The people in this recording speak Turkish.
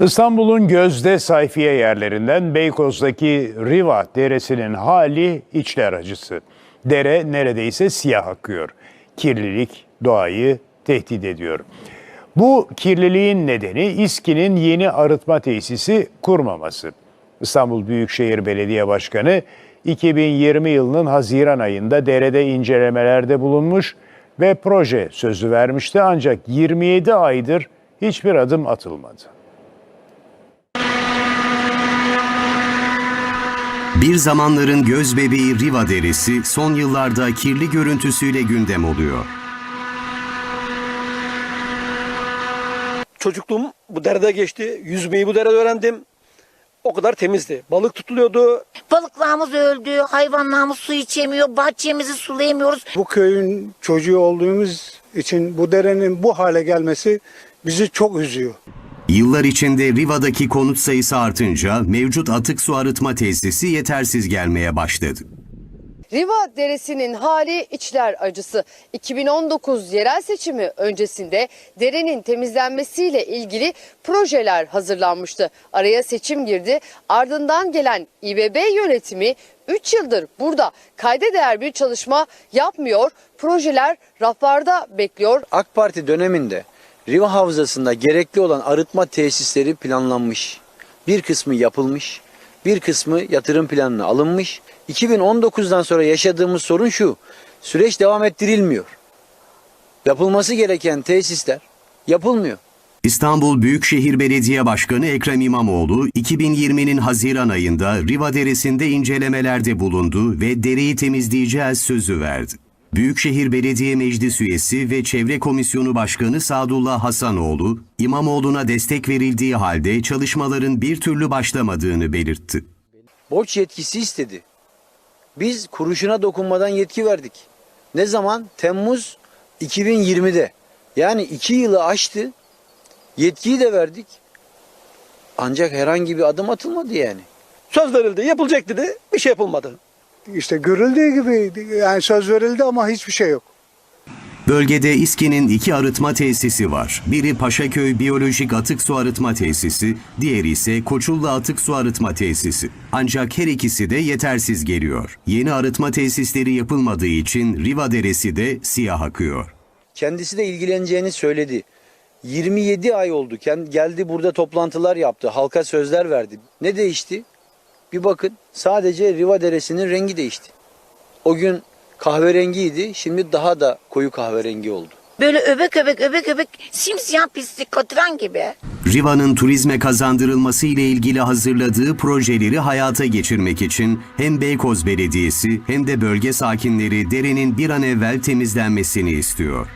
İstanbul'un gözde sayfiye yerlerinden Beykoz'daki Riva Deresi'nin hali içler acısı. Dere neredeyse siyah akıyor. Kirlilik doğayı tehdit ediyor. Bu kirliliğin nedeni İSKİ'nin yeni arıtma tesisi kurmaması. İstanbul Büyükşehir Belediye Başkanı 2020 yılının Haziran ayında derede incelemelerde bulunmuş ve proje sözü vermişti ancak 27 aydır hiçbir adım atılmadı. Bir zamanların göz bebeği Riva Deresi son yıllarda kirli görüntüsüyle gündem oluyor. Çocukluğum bu derede geçti. Yüzmeyi bu derede öğrendim. O kadar temizdi. Balık tutuluyordu. Balıklarımız öldü, hayvanlarımız su içemiyor, bahçemizi sulayamıyoruz. Bu köyün çocuğu olduğumuz için bu derenin bu hale gelmesi bizi çok üzüyor. Yıllar içinde Riva'daki konut sayısı artınca mevcut atık su arıtma tesisi yetersiz gelmeye başladı. Riva Deresi'nin hali içler acısı. 2019 yerel seçimi öncesinde derenin temizlenmesiyle ilgili projeler hazırlanmıştı. Araya seçim girdi. Ardından gelen İBB yönetimi 3 yıldır burada kayda değer bir çalışma yapmıyor. Projeler raflarda bekliyor. AK Parti döneminde Riva Havzası'nda gerekli olan arıtma tesisleri planlanmış. Bir kısmı yapılmış, bir kısmı yatırım planına alınmış. 2019'dan sonra yaşadığımız sorun şu. Süreç devam ettirilmiyor. Yapılması gereken tesisler yapılmıyor. İstanbul Büyükşehir Belediye Başkanı Ekrem İmamoğlu 2020'nin Haziran ayında Riva Deresi'nde incelemelerde bulundu ve dereyi temizleyeceğiz sözü verdi. Büyükşehir Belediye Meclis Üyesi ve Çevre Komisyonu Başkanı Sadullah Hasanoğlu, İmamoğlu'na destek verildiği halde çalışmaların bir türlü başlamadığını belirtti. Borç yetkisi istedi. Biz kuruşuna dokunmadan yetki verdik. Ne zaman? Temmuz 2020'de. Yani iki yılı aştı. Yetkiyi de verdik. Ancak herhangi bir adım atılmadı yani. Söz verildi, yapılacak dedi. Bir şey yapılmadı. İşte görüldüğü gibi yani söz verildi ama hiçbir şey yok. Bölgede İSKİ'nin iki arıtma tesisi var. Biri Paşaköy Biyolojik Atık Su Arıtma Tesisi, diğeri ise Koçullu Atık Su Arıtma Tesisi. Ancak her ikisi de yetersiz geliyor. Yeni arıtma tesisleri yapılmadığı için Riva Deresi de siyah akıyor. Kendisi de ilgileneceğini söyledi. 27 ay oldu. Kend- Geldi burada toplantılar yaptı. Halka sözler verdi. Ne değişti? Bir bakın sadece Riva Deresi'nin rengi değişti. O gün kahverengiydi. Şimdi daha da koyu kahverengi oldu. Böyle öbek öbek öbek öbek simsiyah pislik katran gibi. Riva'nın turizme kazandırılması ile ilgili hazırladığı projeleri hayata geçirmek için hem Beykoz Belediyesi hem de bölge sakinleri derenin bir an evvel temizlenmesini istiyor.